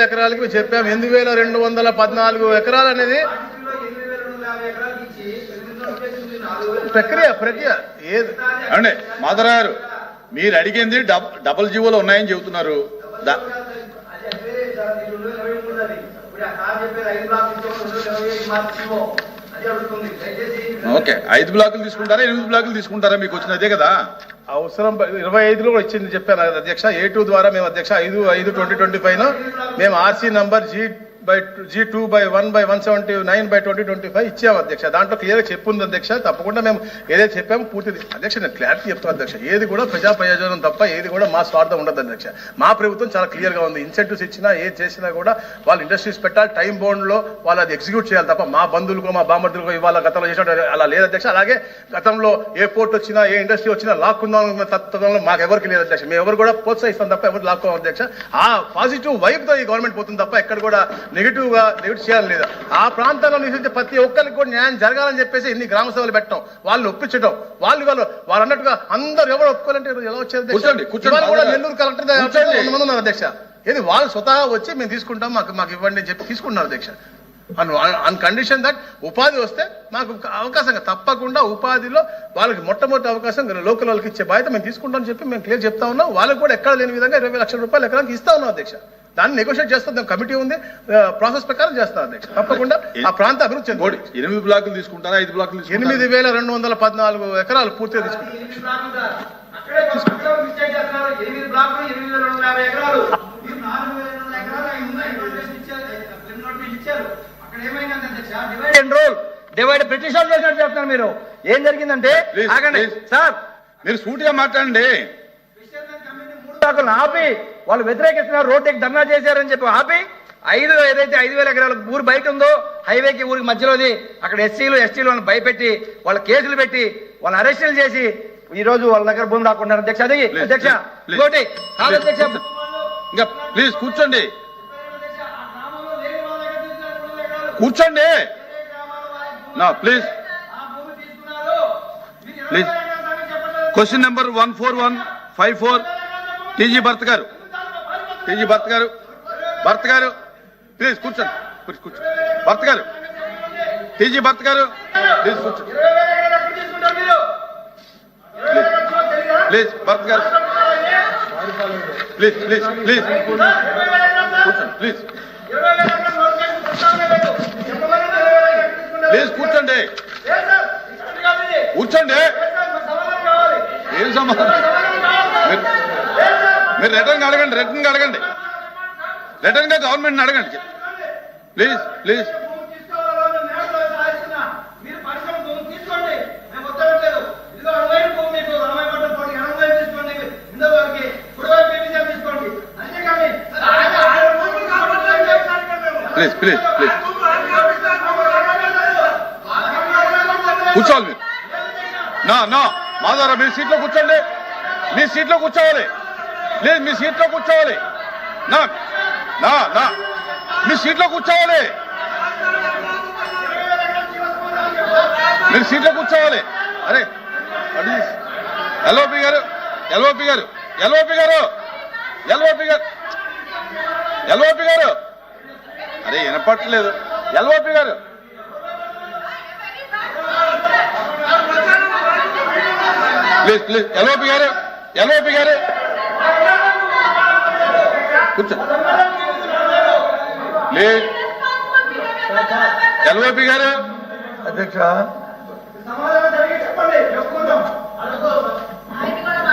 ఎకరాలకి మేము చెప్పాము. ఎనిమిది వేల రెండు వందల పద్నాలుగు ఎకరాలు అనేది ప్రక్రియ ప్రక్రియ. ఏది? మాధవరావు గారు మీరు అడిగింది డబ్ డబుల్ జీవోలు ఉన్నాయని చెబుతున్నారు. దా- ఓకే ఐదు బ్లాకులు తీసుకుంటారా ఎనిమిది బ్లాకులు తీసుకుంటారా మీకు వచ్చిన అదే కదా? అవసరం ఇరవై ఐదులో కూడా ఇచ్చింది చెప్పాను కదా అధ్యక్ష. ఏ టూ ద్వారా మేము అధ్యక్ష. ఐదు ఐదు ట్వంటీ ట్వంటీ ఫైవ్ మేము RC number G by G two by one by one seventy nine by twenty twenty five ఇచ్చాము అధ్యక్ష. దాంట్లో క్లియర్గా చెప్పుంది అధ్యక్ష. తప్పకుండా మేము ఏదైతే చెప్పామో పూర్తిది. అధ్యక్ష నేను క్లారిటీ చెప్తాను అధ్యక్ష. ఏది కూడా ప్రజా ప్రయోజనం తప్ప ఏది కూడా మా స్వార్థం ఉండదు అధ్యక్ష. మా ప్రభుత్వం చాలా క్లియర్గా ఉంది. ఇన్సెంటివ్స్ ఇచ్చినా ఏది చేసినా కూడా వాళ్ళు ఇండస్ట్రీస్ పెట్టాలి టైం బౌండ్లో వాళ్ళు అది ఎగ్జిక్యూట్ చేయాలి తప్ప మా బంధువులకు మా బామర్దులకు ఇవాళ గతంలో చేసినట్టు అలా లేదు అధ్యక్ష. అలాగే గతంలో ఏ పోర్ట్ వచ్చినా ఏ ఇండస్ట్రీ వచ్చినా లాక్కుందాం తత్వంలో మాకు ఎవరికి లేదు అధ్యక్ష. మేము ఎవరు కూడా ప్రోత్సహిస్తాం తప్ప ఎవరు లాక్కోం అధ్యక్ష. ఆ పాజిటివ్ వైపుతో ఈ గవర్నమెంట్ పోతుంది తప్ప ఎక్కడ కూడా నెగిటివ్గా నెగిటివ్ చేయాలి లేదు ఆ ప్రాంతంలో నివసించే ప్రతి ఒక్కరికి కూడా న్యాయం జరగాలని చెప్పేసి ఇన్ని గ్రామ సభలు పెట్టడం వాళ్ళు ఒప్పించడం వాళ్ళు వాళ్ళు వాళ్ళు అన్నట్టుగా అందరు ఎవరు ఒప్పుకోవాలంటే ఎలా వచ్చారు. ఇవాళ కూడా నెల్లూరు కలెక్టర్ దగ్గర కూర్చోండి. వంద మంది ఉన్నారు అధ్యక్ష ఇది వాళ్ళు స్వతహా వచ్చి మేము తీసుకుంటాం మాకు మాకు ఇవ్వండి అని చెప్పి తీసుకుంటున్నారు అధ్యక్ష అన్ కండిషన్ దట్ ఉపాధి వస్తే మాకు అవకాశం తప్పకుండా ఉపాధిలో వాళ్ళకి మొట్టమొదటి అవకాశం లోకల్ వాళ్ళకి ఇచ్చే బాధ్యత మేము తీసుకుంటామని చెప్పి మేము క్లియర్ చెప్తా ఉన్నాం. వాళ్ళకి కూడా ఎక్కడ లేని విధంగా ఇరవై లక్షల రూపాయలు ఎకరానికి ఇస్తా ఉన్నాం అధ్యక్ష. దాన్ని నెగోషియేట్ చేస్తాం కమిటీ ఉంది ప్రాసెస్ ప్రకారం చేస్తాం అధ్యక్ష. తప్పకుండా ఆ ప్రాంత అభివృద్ధి చెందుతుంది ఎనిమిది బ్లాకులు తీసుకుంటారా? ఐదు బ్లాకులు తీసుకుంటారా? ఎనిమిది వేల రెండు వందల పద్నాలుగు ఎకరాలు పూర్తిగా తీసుకుంటాం అక్కడే అక్కడ మిస్టేక్ చేస్తున్నారు ఎనిమిది బ్లాకులు ఎనిమిది వేల రెండు వందల యాభై ఎకరాలు మీరు నాలుగు వేల రెండు వందల ఎకరాలు అయి ఉన్నాయి నోటీస్ ఇచ్చారు క్లిమ్ నోటీస్ ఇచ్చారు అక్కడ ఏమైందంటే అధ్యక్ష divide and rule divide petition చేసినట్టు చెప్తున్నారు మీరు. ఏం జరిగిందంటే ఆగండి. సార్ మీరు సూటిగా మాట్లాడండి. ఆపి వాళ్ళు వ్యతిరేకిస్తున్నారు రోడ్డుకి ధర్నా చేశారని చెప్పి ఆపి ఐదు ఏదైతే ఐదు వేల ఎకరాల ఊరు బయట ఉందో హైవేకి ఊరికి మధ్యలోది అక్కడ ఎస్సీలు ఎస్టీలు వాళ్ళని భయపెట్టి వాళ్ళ కేసులు పెట్టి వాళ్ళని అరెస్టులు చేసి ఈ రోజు వాళ్ళ దగ్గర భూమి రాకుండా అధ్యక్ష అది. ఇంకోటి కాదు అధ్యక్ష. ఇంకా ప్లీజ్ కూర్చోండి. కూర్చోండి. నా please please question number one four one five four TG Bharath గారు. టీజీ భర్త్ గారు. భర్త్ గారు. ప్లీజ్ కూర్చోండి. కూర్చో కూర్చో భర్త్ గారు. టీజీ భర్త్ గారు. ప్లీజ్ కూర్చోండి. ప్లీజ్ భర్త్ గారు. ప్లీజ్ ప్లీజ్ ప్లీజ్ కూర్చోండి. ప్లీజ్ ప్లీజ్ కూర్చోండి. కూర్చోండి. ఏం సమాధానం మీరు- రిటర్న్ అడగండి రిటర్న్ అడగండి. రిటర్న్గా గవర్నమెంట్ అడగండి. Please please. Please please please. కూర్చోవాలి మీరు నా నా మాదారా మీ సీట్లో కూర్చోండి. మీ సీట్లో కూర్చోవాలి. లేదు మీ సీట్లో కూర్చోవాలి. నా నా నా మీ సీట్లో కూర్చోవాలి. మీరు సీట్లో కూర్చోవాలి. అరే ఎల్ఓపి గారు ఎల్ఓపి గారు ఎల్ఓపి గారు ఎల్ఓపి గారు ఎల్ఓపి గారు. అరే వినపట్లేదు ఎల్ఓపి గారు. Please please. ఎల్ఓపి గారు ఎల్ఓపి గారు. కూర్చో. ప్లీజ్. ఎల్ఓపి గారు. అధ్యక్ష.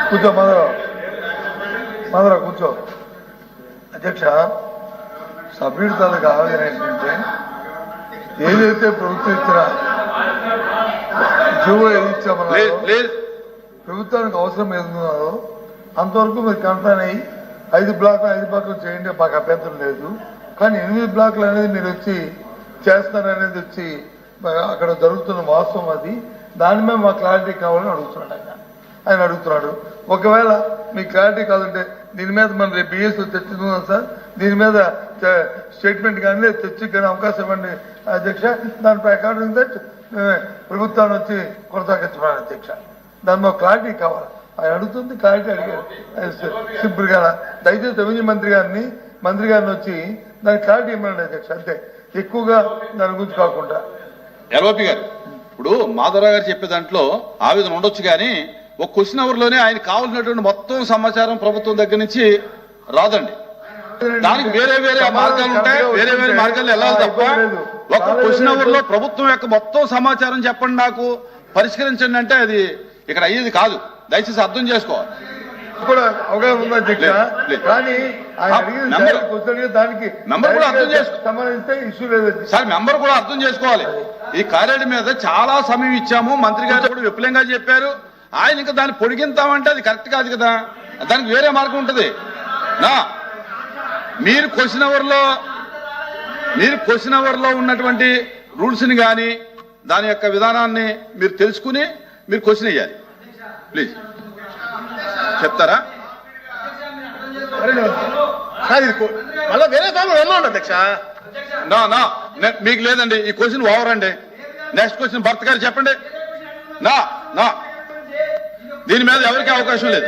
కూర్చో మధుర మధుర కూర్చో. అధ్యక్ష సభ్యుడి తాలూకు ఆవేదన ఏంటంటే ఏదైతే ప్రభుత్వం ఇచ్చిన జీవో ఏది ప్లీజ్. ప్రభుత్వానికి అవసరం ఏదో అంతవరకు మీరు కన్ఫైన్ అయ్యి ఐదు బ్లాక్లు ఐదు బ్లాక్లు చేయండి మాకు అభ్యంతరం లేదు. కానీ ఎనిమిది బ్లాక్లు అనేది మీరు వచ్చి చేస్తారనేది వచ్చి అక్కడ జరుగుతున్న వాస్తవం అది. దాని మీద మా క్లారిటీ కావాలని అడుగుతున్నాడు ఆయన. ఆయన అడుగుతున్నాడు ఒకవేళ మీ క్లారిటీ కావాలంటే దీని మీద మనం రేపు బిఎస్ఓ తెచ్చుకుందాం సార్. దీని మీద స్టేట్మెంట్ కానీ తెచ్చి కానీ అవకాశం ఇవ్వండి అధ్యక్ష. దాని ప్రకారం ప్రభుత్వాన్ని వచ్చి కొనసాగించమని అధ్యక్ష. దాని క్లారిటీ కావాలి. ఆయన అడుగుతుంది క్లారిటీ అడిగారు సింపుల్గా దయచేసి రెవెన్యూ మంత్రి గారిని మంత్రి గారిని వచ్చి దాని క్లారిటీ ఇవ్వండి అధ్యక్ష అంతే. ఎక్కువగా దాని గురించి కాకుండా. ఎల్ఓపి గారు ఇప్పుడు మాధవరావు గారు చెప్పే దాంట్లో ఆవేదన ఉండొచ్చు కానీ ఒక క్వశ్చన్ అవర్లోనే ఆయన కావాల్సినటువంటి మొత్తం సమాచారం ప్రభుత్వం దగ్గర నుంచి రాదండి. దానికి వేరే వేరే మార్గాలు ఉంటాయి వేరే వేరే మార్గాలు వెళ్ళాలి తప్ప ఒక క్వశ్చన్ అవర్లో ప్రభుత్వం యొక్క మొత్తం సమాచారం చెప్పండి నాకు పరిష్కరించండి అంటే అది ఇక్కడ అయ్యేది కాదు. దయచేసి అర్థం చేసుకోవాలి కూడా అవగాహన ఉంది అధ్యక్ష. కానీ దానికి మెంబర్ కూడా అర్థం సంబంధిస్తే ఇష్యూ లేదు అధ్యక్ష. సార్ మెంబర్ కూడా అర్థం చేసుకోవాలి. ఈ కార్యాలయం మీద చాలా సమయం ఇచ్చాము. మంత్రి గారు కూడా విపులంగా చెప్పారు. ఆయన ఇంకా దాన్ని పొడిగింతామంటే అది కరెక్ట్ కాదు కదా. దానికి వేరే మార్గం ఉంటుంది. నా మీరు క్వశ్చన్ అవర్లో మీరు క్వశ్చన్ అవర్లో ఉన్నటువంటి రూల్స్ని కానీ దాని యొక్క విధానాన్ని మీరు తెలుసుకుని మీరు క్వశ్చన్ వేయాలి. ప్లీజ్. చెప్తారా? సార్ ఇది మళ్ళా వేరే ఫామ్ ఉన్నాడు అధ్యక్ష. నా నా మీకు లేదండి. ఈ క్వశ్చన్ ఓవర్ అండి నెక్స్ట్ క్వశ్చన్ భర్త గారు చెప్పండి. నా నా. దీని మీద ఎవరికి అవకాశం లేదు.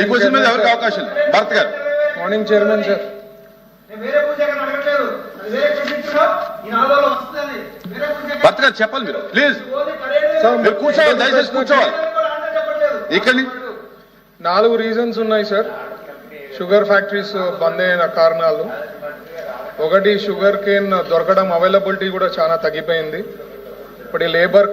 ఈ క్వశ్చన్ మీద ఎవరికి అవకాశం లేదు. భర్త గారు. Morning chairman sir. భర్త గారు చెప్పాలి మీరు. ప్లీజ్. మీరు కూర్చోవాలి దయచేసి కూర్చోవాలి. ఇక్కడి నాలుగు రీజన్స్ ఉన్నాయి సార్ షుగర్ ఫ్యాక్టరీస్ బంద్ అయిన కారణాలు. ఒకటి షుగర్ కేన్ దొరకడం అవైలబిలిటీ కూడా చాలా తగ్గిపోయింది. ఇప్పుడు లేబర్